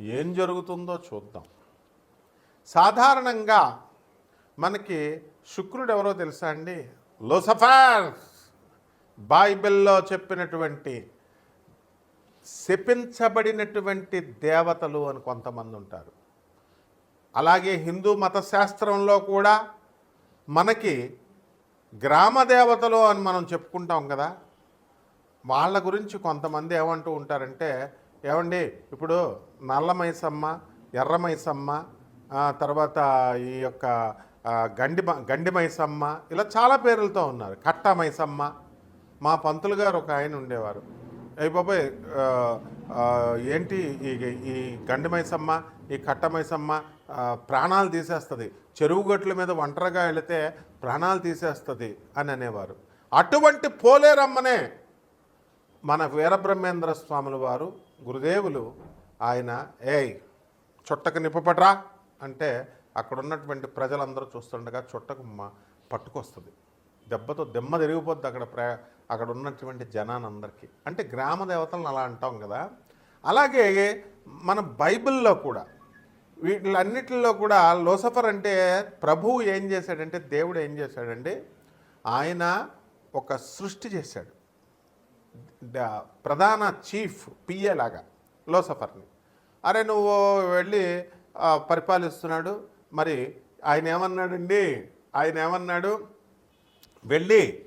ఏం జరుగుతుందో చూద్దాం. సాధారణంగా మనకి శుక్రుడు ఎవరో తెలుసా అండి? లోసఫర్. బైబిల్లో చెప్పినటువంటి శపించబడినటువంటి దేవతలు అని కొంతమంది ఉంటారు. అలాగే హిందూ మత శాస్త్రంలో కూడా మనకి గ్రామ దేవతలు అని మనం చెప్పుకుంటాం కదా. వాళ్ళ గురించి కొంతమంది ఏమంటూ ఉంటారంటే ఏమండి? ఇప్పుడు నల్ల మైసమ్మ ఎర్ర మైసమ్మ తర్వాత ఈ యొక్క గండి గండి మైసమ్మ ఇలా చాలా పేర్లతో ఉన్నారు. కట్ట మైసమ్మ. మా పంతులు గారు ఒక ఆయన ఉండేవారు. అయ్యి బాబాయ్ ఏంటి ఈ ఈ గండి మైసమ్మ ఈ కట్ట మైసమ్మ ప్రాణాలు తీసేస్తుంది. చెరువు గట్ల మీద ఒంటరిగా వెళితే ప్రాణాలు తీసేస్తుంది అని అనేవారు. అటువంటి పోలేరమ్మనే మన వీరబ్రహ్మేంద్ర స్వాముల వారు గురుదేవులు ఆయన ఏయ్ చుట్టకు నిప్పపట్రా అంటే అక్కడ ఉన్నటువంటి ప్రజలందరూ చూస్తుండగా చుట్టకు పట్టుకొస్తుంది. దెబ్బతో దెమ్మ తిరిగిపోద్ది అక్కడ ప్ర అక్కడ ఉన్నటువంటి జనానందరికీ. అంటే గ్రామ దేవతలను అలా అంటాం కదా. అలాగే మన బైబిల్లో కూడా వీటిలన్నిటిలో కూడా లోసఫర్ అంటే ప్రభువు ఏం చేశాడంటే దేవుడు ఏం చేశాడంటే ఆయన ఒక సృష్టి చేశాడు. ప్రధాన చీఫ్ పిఏ లాగా లోసఫర్ని అరే నువ్వు వెళ్ళి పరిపాలిస్తున్నాడు. మరి ఆయన ఏమన్నాడండి? ఆయన ఏమన్నాడు? వెళ్ళి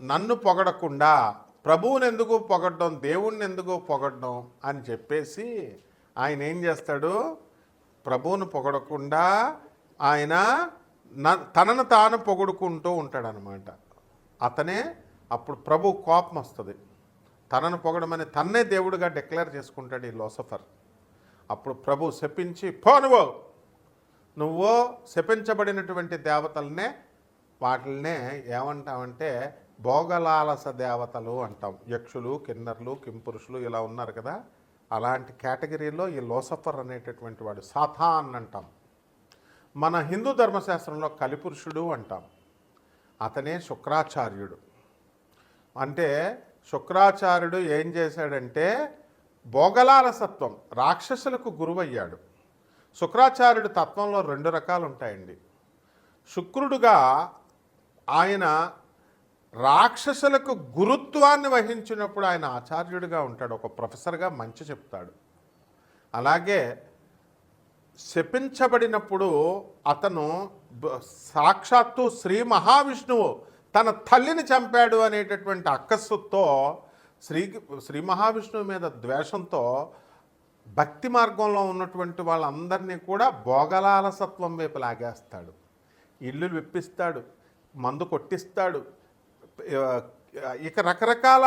నన్ను పొగడకుండా ప్రభువుని ఎందుకు పొగడడం దేవుణ్ణి ఎందుకు పొగడడం అని చెప్పేసి ఆయన ఏం చేస్తాడు? ప్రభువుని పొగడకుండా ఆయన న- తనను తాను పొగుడుకుంటూ ఉంటాడనమాట. అతనే అప్పుడు ప్రభు కోపం వస్తుంది. తనను పొగడమని తన్నే దేవుడిగా డిక్లేర్ చేసుకుంటాడు ఈ లోసఫర్. అప్పుడు ప్రభు శపించి పో నువ్వు! శపించబడినటువంటి దేవతలనే వాటిల్నే ఏమంటామంటే భోగలాలస దేవతలు అంటాం. యక్షులు కిన్నర్లు కింపురుషులు ఇలా ఉన్నారు కదా. అలాంటి కేటగిరీలో ఈ లోసఫర్ అనేటటువంటి వాడు సాథాన్ అంటాం. మన హిందూ ధర్మశాస్త్రంలో కలిపురుషుడు అంటాం. అతనే శుక్రాచార్యుడు. అంటే శుక్రాచార్యుడు ఏం చేశాడంటే భోగలాలసత్వం రాక్షసులకు గురువయ్యాడు. శుక్రాచార్యుడు తత్వంలో రెండు రకాలు ఉంటాయండి శుక్రుడుగా ఆయన రాక్షసులకు గురుత్వాన్ని వహించినప్పుడు ఆయన ఆచార్యుడిగా ఉంటాడు. ఒక ప్రొఫెసర్గా మంచి చెప్తాడు. అలాగే శపించబడినప్పుడు అతను సాక్షాత్తు శ్రీ మహావిష్ణువు తన తల్లిని చంపాడు అనేటటువంటి అక్కస్సుతో శ్రీ శ్రీ మహావిష్ణువు మీద ద్వేషంతో భక్తి మార్గంలో ఉన్నటువంటి వాళ్ళందరినీ కూడా భోగలాలసత్వం వైపు లాగేస్తాడు. ఇల్లు విప్పిస్తాడు మందు కొట్టిస్తాడు ఇక రకరకాల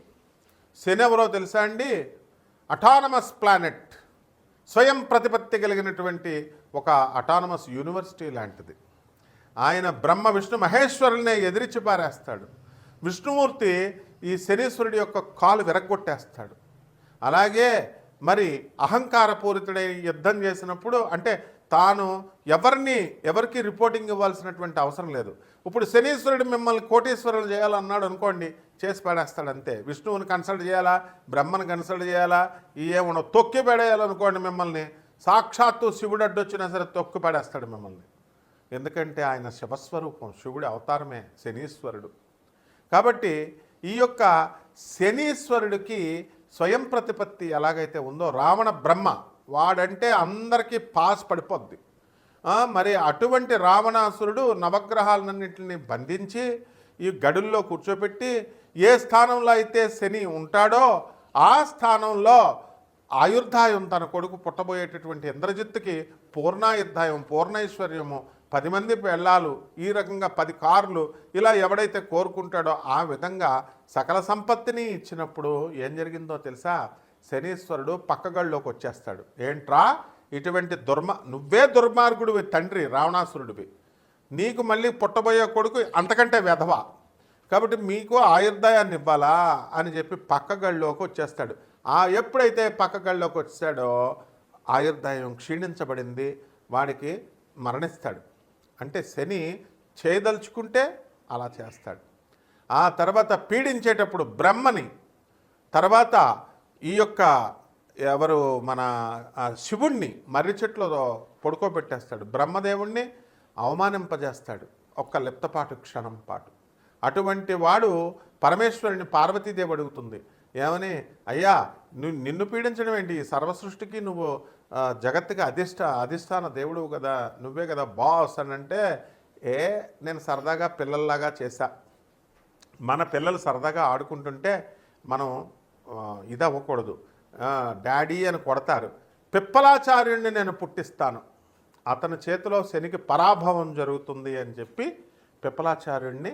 శని ఎవరో తెలుసా అండి? అటానమస్ ప్లానెట్ స్వయం ప్రతిపత్తి కలిగినటువంటి ఒక అటానమస్ యూనివర్సిటీ లాంటిది. ఆయన బ్రహ్మ విష్ణు మహేశ్వరుల్నే ఎదిరించి పారేస్తాడు. విష్ణుమూర్తి ఈ శనీశ్వరుడి యొక్క కాలు విరగ్గొట్టేస్తాడు. అలాగే మరి అహంకారపూరితుడై యుద్ధం చేసినప్పుడు అంటే తాను ఎవరిని ఎవరికి రిపోర్టింగ్ ఇవ్వాల్సినటువంటి అవసరం లేదు. ఇప్పుడు శనీశ్వరుడు మిమ్మల్ని కోటీశ్వరులు చేయాలన్నాడు అనుకోండి చేసి పడేస్తాడు అంతే విష్ణువుని కన్సల్ట్ చేయాలా? బ్రహ్మను కన్సల్ట్ చేయాలా? ఏమన్నా తొక్కి పడేయాలనుకోండి మిమ్మల్ని. సాక్షాత్తు శివుడు అడ్డొచ్చినా సరే తొక్కి పడేస్తాడు మిమ్మల్ని. ఎందుకంటే ఆయన శివస్వరూపం శివుడి అవతారమే శనీశ్వరుడు. కాబట్టి ఈ యొక్క శనీశ్వరుడికి స్వయం ప్రతిపత్తి ఎలాగైతే ఉందో రావణ బ్రహ్మ వాడంటే అందరికీ పాస్ పడిపోద్ది. మరి అటువంటి రావణాసురుడు నవగ్రహాలన్నింటిని బంధించి ఈ గడుల్లో కూర్చోపెట్టి ఏ స్థానంలో అయితే శని ఉంటాడో ఆ స్థానంలో ఆయుర్ధాయం తన కొడుకు పుట్టబోయేటటువంటి ఇంద్రజిత్తుకి పూర్ణాయుర్ధాయం పూర్ణైశ్వర్యము పది మంది పెళ్ళాలు ఈ రకంగా పది కార్లు ఇలా ఎవడైతే కోరుకుంటాడో ఆ విధంగా సకల సంపత్తిని ఇచ్చినప్పుడు ఏం జరిగిందో తెలుసా? శనీశ్వరుడు పక్కగళ్ళలోకి వచ్చేస్తాడు. ఏంట్రా? ఇటువంటి దుర్మ నువ్వే దుర్మార్గుడివి తండ్రి రావణాసురుడివి. నీకు మళ్ళీ పుట్టబోయే కొడుకు అంతకంటే వెధవ. కాబట్టి మీకు ఆయుర్దాయాన్ని ఇవ్వాలా అని చెప్పి పక్క గడిలోకి వచ్చేస్తాడు. ఆ ఎప్పుడైతే పక్క గళ్ళలోకి వచ్చాడో ఆయుర్దాయం క్షీణించబడింది వాడికి మరణిస్తాడు. అంటే శని చేయదలుచుకుంటే అలా చేస్తాడు. ఆ తర్వాత పీడించేటప్పుడు బ్రహ్మని తర్వాత ఈ యొక్క ఎవరు మన శివుణ్ణి మర్రి చెట్లతో పడుకోబెట్టేస్తాడు. బ్రహ్మదేవుణ్ణి అవమానింపజేస్తాడు ఒక్క లిప్తపాటు క్షణం పాటు. అటువంటి వాడు పరమేశ్వరుని పార్వతీదేవి అడుగుతుంది. ఏమని? అయ్యా నువ్వు నిన్ను పీడించడం ఏంటి? సర్వసృష్టికి నువ్వు జగత్తుకి అధిష్ట అధిష్టాన దేవుడు కదా నువ్వే కదా బాస్ అని అంటే ఏ నేను సరదాగా పిల్లల్లాగా చేశా. మన పిల్లలు సరదాగా ఆడుకుంటుంటే మనం ఇది అవ్వకూడదు డాడీ అని కొడతారు. పిప్పలాచార్యుణ్ణి నేను పుట్టిస్తాను. అతని చేతిలో శనికి పరాభవం జరుగుతుంది అని చెప్పి పిప్పలాచార్యుణ్ణి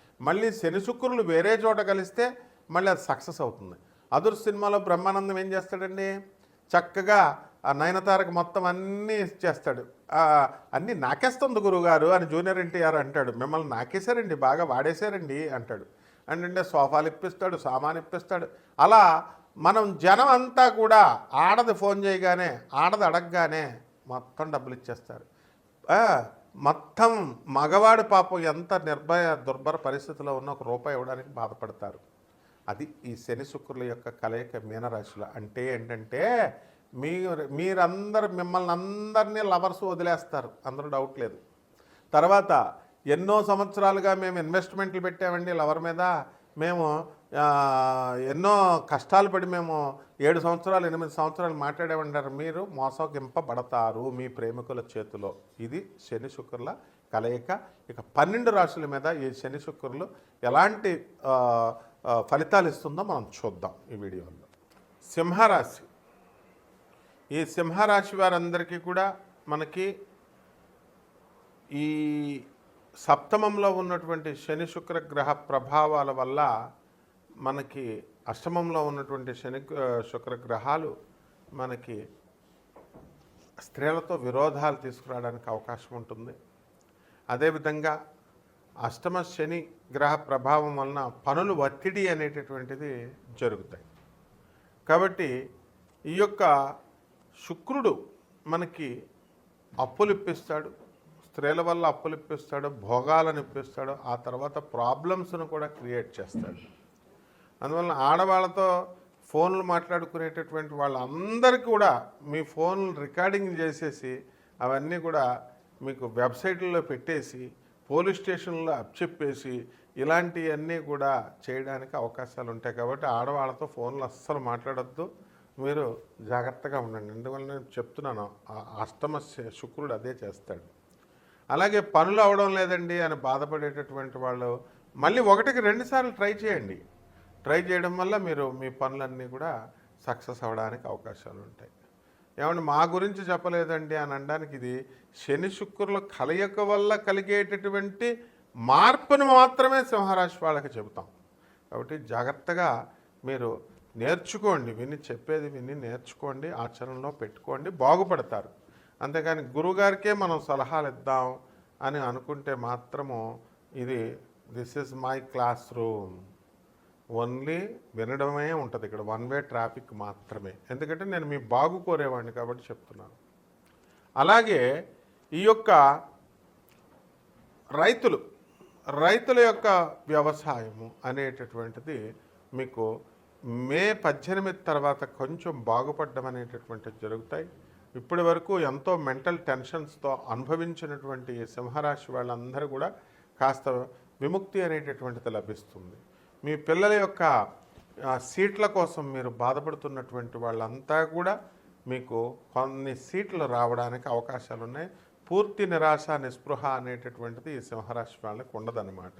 మళ్ళీ శని శుక్రులు వేరే చోట కలిస్తే మళ్ళీ అది సక్సెస్ అవుతుంది. అదురు సినిమాలో బ్రహ్మానందం ఏం చేస్తాడండి? చక్కగా ఆ నయనతారకు మొత్తం అన్నీ చేస్తాడు. అన్నీ నాకేస్తుంది గురుగారు అని జూనియర్ ఎన్టీఆర్ అంటాడు. మిమ్మల్ని నాకేశారండి బాగా వాడేశారండి అంటాడు. అంటే సోఫాలు ఇప్పిస్తాడు సామాన్ ఇప్పిస్తాడు. అలా మనం జనం అంతా కూడా ఆడది ఫోన్ చేయగానే ఆడది అడగగానే మొత్తం డబ్బులు ఇచ్చేస్తారు. మొత్తం మగవాడి పాపం ఎంత నిర్భయ దుర్భర పరిస్థితిలో ఉన్న ఒక రూపాయి ఇవ్వడానికి బాధపడతారు. అది ఈ శని శుక్రుల యొక్క కలయిక మీనరాశిలో. అంటే ఏంటంటే మీరు మీరందరు మిమ్మల్ని అందరినీ లవర్స్ వదిలేస్తారు. అందరూ డౌట్ లేదు. తర్వాత ఎన్నో సంవత్సరాలుగా మేము ఇన్వెస్ట్మెంట్లు పెట్టామండి లవర్ మీద. మేము ఎన్నో కష్టాలు పడి మేము ఏడు సంవత్సరాలు ఎనిమిది సంవత్సరాలు మాట్లాడేమంటారు మీరు మోసగింపబడతారు మీ ప్రేమికుల చేతిలో. ఇది శని శుక్రుల కలయిక. ఇక పన్నెండు రాశుల మీద ఈ శని శుక్రులు ఎలాంటి ఫలితాలు ఇస్తుందో మనం చూద్దాం ఈ వీడియోలో. సింహరాశి. ఈ సింహరాశి వారందరికీ కూడా మనకి ఈ సప్తమంలో ఉన్నటువంటి శని శుక్ర గ్రహ ప్రభావాల వల్ల మనకి అష్టమంలో ఉన్నటువంటి శని శుక్ర గ్రహాలు మనకి స్త్రీలతో విరోధాలు తీసుకురావడానికి అవకాశం ఉంటుంది. అదేవిధంగా అష్టమ శని గ్రహ ప్రభావం వలన పనులు ఒత్తిడి అనేటటువంటిది జరుగుతాయి. కాబట్టి ఈ యొక్క శుక్రుడు మనకి అప్పులు ఇప్పిస్తాడు స్త్రీల వల్ల అప్పులు ఇప్పిస్తాడు భోగాలను ఇప్పిస్తాడు ఆ తర్వాత ప్రాబ్లమ్స్ను కూడా క్రియేట్ చేస్తాడు. అందువలన ఆడవాళ్ళతో ఫోన్లు మాట్లాడుకునేటటువంటి వాళ్ళందరికీ కూడా మీ ఫోన్లు రికార్డింగ్ చేసేసి అవన్నీ కూడా మీకు వెబ్సైట్లలో పెట్టేసి పోలీస్ స్టేషన్లో అప్పచెప్పేసి ఇలాంటివన్నీ కూడా చేయడానికి అవకాశాలు ఉంటాయి కాబట్టి ఆడవాళ్ళతో ఫోన్లు అస్సలు మాట్లాడొద్దు. మీరు జాగ్రత్తగా ఉండండి. ఎందువల్ల నేను చెప్తున్నాను ఆ అష్టమ శ- శుక్రుడు అదే చేస్తాడు. అలాగే పనులు అవడం లేదండి అని బాధపడేటటువంటి వాళ్ళు మళ్ళీ ఒకటికి రెండుసార్లు ట్రై చేయండి. ట్రై చేయడం వల్ల మీరు మీ పనులన్నీ కూడా సక్సెస్ అవ్వడానికి అవకాశాలు ఉంటాయి. ఏమంటే మా గురించి చెప్పలేదండి అని అనడానికి ఇది శని శుక్రుల కలయిక వల్ల కలిగేటటువంటి మార్పును మాత్రమే సింహరాశి వాళ్ళకి చెబుతాం. కాబట్టి జాగ్రత్తగా మీరు నేర్చుకోండి విని చెప్పేది విని నేర్చుకోండి ఆచరణలో పెట్టుకోండి బాగుపడతారు. అంతేకాని గురువుగారికే మనం సలహాలు ఇద్దాం అని అనుకుంటే మాత్రము ఇది this is my classroom only వినడమే ఉంటుంది. ఇక్కడ వన్ వే ట్రాఫిక్ మాత్రమే. ఎందుకంటే నేను మీ బాగు కోరేవాడిని కాబట్టి చెప్తున్నాను. అలాగే ఈ యొక్క రైతులు రైతుల యొక్క వ్యవసాయము అనేటటువంటిది మీకు మే పద్దెనిమిది తర్వాత కొంచెం బాగుపడడం అనేటటువంటిది జరుగుతాయి. ఇప్పటి వరకు ఎంతో మెంటల్ టెన్షన్స్తో అనుభవించినటువంటి ఈ సింహరాశి వాళ్ళందరూ కూడా కాస్త విముక్తి అనేటటువంటిది లభిస్తుంది. మీ పిల్లల యొక్క సీట్ల కోసం మీరు బాధపడుతున్నటువంటి వాళ్ళంతా కూడా మీకు కొన్ని సీట్లు రావడానికి అవకాశాలు ఉన్నాయి. పూర్తి నిరాశ నిస్పృహ అనేటటువంటిది ఈ సింహరాశి వాళ్ళకి ఉండదన్నమాట.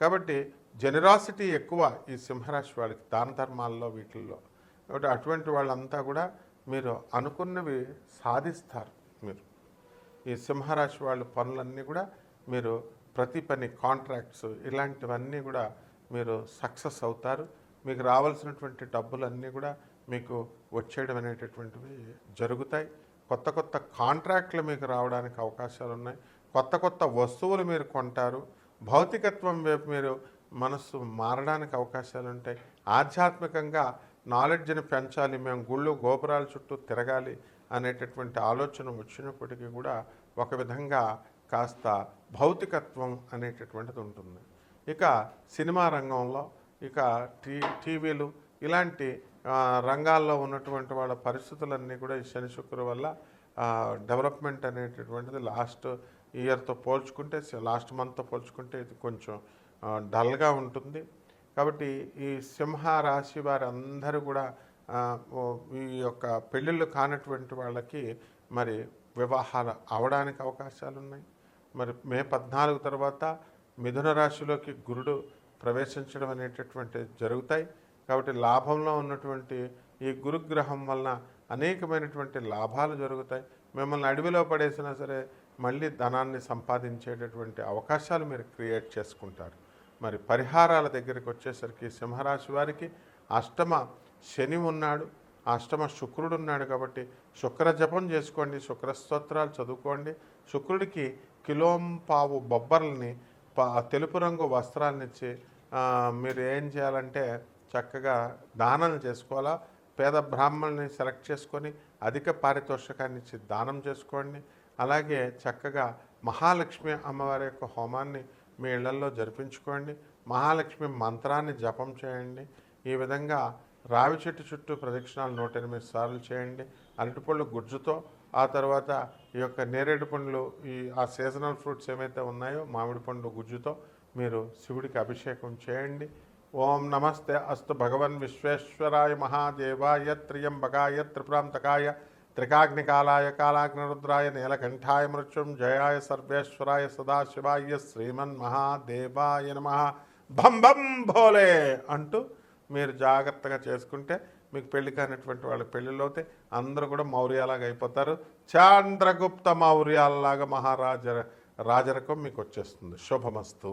కాబట్టి జెనరాసిటీ ఎక్కువ ఈ సింహరాశి వాళ్ళకి దాన ధర్మాల్లో వీటిల్లో. కాబట్టి అటువంటి వాళ్ళంతా కూడా మీరు అనుకున్నవి సాధిస్తారు మీరు. ఈ సింహరాశి వాళ్ళ పనులన్నీ కూడా మీరు ప్రతి పని కాంట్రాక్ట్స్ ఇలాంటివన్నీ కూడా మీరు సక్సెస్ అవుతారు. మీకు రావాల్సినటువంటి డబ్బులన్నీ కూడా మీకు వచ్చేయడం అనేటటువంటివి జరుగుతాయి. కొత్త కొత్త కాంట్రాక్ట్లు మీకు రావడానికి అవకాశాలు ఉన్నాయి. కొత్త కొత్త వస్తువులు మీరు కొంటారు. భౌతికత్వం వైపు మీరు మనస్సు మారడానికి అవకాశాలు ఉంటాయి. ఆధ్యాత్మికంగా నాలెడ్జ్ని పెంచాలి మేము గుళ్ళు గోపురాల చుట్టూ తిరగాలి అనేటటువంటి ఆలోచన వచ్చినప్పటికీ కూడా ఒక విధంగా కాస్త భౌతికత్వం అనేటటువంటిది ఉంటుంది. ఇక సినిమా రంగంలో ఇక టీ టీవీలు ఇలాంటి రంగాల్లో ఉన్నటువంటి వాళ్ళ పరిస్థితులన్నీ కూడా ఈ శని శుక్రు వల్ల డెవలప్మెంట్ అనేటటువంటిది లాస్ట్ ఇయర్తో పోల్చుకుంటే లాస్ట్ మంత్తో పోల్చుకుంటే ఇది కొంచెం డల్గా ఉంటుంది. కాబట్టి ఈ సింహ రాశి వారందరూ అందరూ కూడా ఈ యొక్క పెళ్ళిళ్ళు కానటువంటి వాళ్ళకి మరి వివాహాలు అవడానికి అవకాశాలు ఉన్నాయి మరి మే పద్నాలుగు తర్వాత మిథున రాశిలోకి గురుడు ప్రవేశించడం అనేటటువంటి జరుగుతాయి. కాబట్టి లాభంలో ఉన్నటువంటి ఈ గురుగ్రహం వలన అనేకమైనటువంటి లాభాలు జరుగుతాయి. మిమ్మల్ని అడవిలో పడేసినా సరే మళ్ళీ ధనాన్ని సంపాదించేటటువంటి అవకాశాలు మీరు క్రియేట్ చేసుకుంటారు. మరి పరిహారాల దగ్గరికి వచ్చేసరికి సింహరాశి వారికి అష్టమ శని ఉన్నాడు అష్టమ శుక్రుడు ఉన్నాడు కాబట్టి శుక్ర జపం చేసుకోండి శుక్ర స్తోత్రాలు చదువుకోండి. శుక్రుడికి కిలోం పావు బొబ్బర్లని తెలుపు రంగు వస్త్రాలనిచ్చి మీరు ఏం చేయాలంటే చక్కగా దానం చేసుకోవాలా పేద బ్రాహ్మణుని సెలెక్ట్ చేసుకొని అధిక పారితోషికాన్ని ఇచ్చి దానం చేసుకోండి. అలాగే చక్కగా మహాలక్ష్మి అమ్మవారి యొక్క హోమాన్ని మీ ఇళ్ళలో జరిపించుకోండి. మహాలక్ష్మి మంత్రాన్ని జపం చేయండి. ఈ విధంగా రావి చెట్టు చుట్టూ ప్రదక్షిణాలు నూట ఎనిమిది సార్లు చేయండి. అరటిపళ్ళు గుజ్జుతో ఆ తర్వాత ఈ యొక్క నేరేడు పండ్లు ఈ ఆ సీజనల్ ఫ్రూట్స్ ఏమైతే ఉన్నాయో మామిడి పండు గుజ్జుతో మీరు శివుడికి అభిషేకం చేయండి. ఓం నమస్తే అస్తు భగవన్ విశ్వేశ్వరాయ మహాదేవాయ త్రియంబకాయ త్రిప్రాంతకాయ త్రికాగ్నికాలాయ కాలాగ్నిరుద్రాయ నీలకంఠాయ మృత్యుంజయాయ సర్వేశ్వరాయ సదాశివాయ శ్రీమన్ మహాదేవాయ నమ. భం భం భోలే అంటూ మీరు జాగ్రత్తగా చేసుకుంటే మీకు పెళ్ళి కానిటువంటి వాళ్ళ పెళ్ళిలో అయితే అందరూ కూడా మౌర్యాలాగా అయిపోతారు. చాంద్రగుప్త మౌర్యాలలాగా మహారాజ రాజరకం మీకు వచ్చేస్తుంది. శుభమస్తు.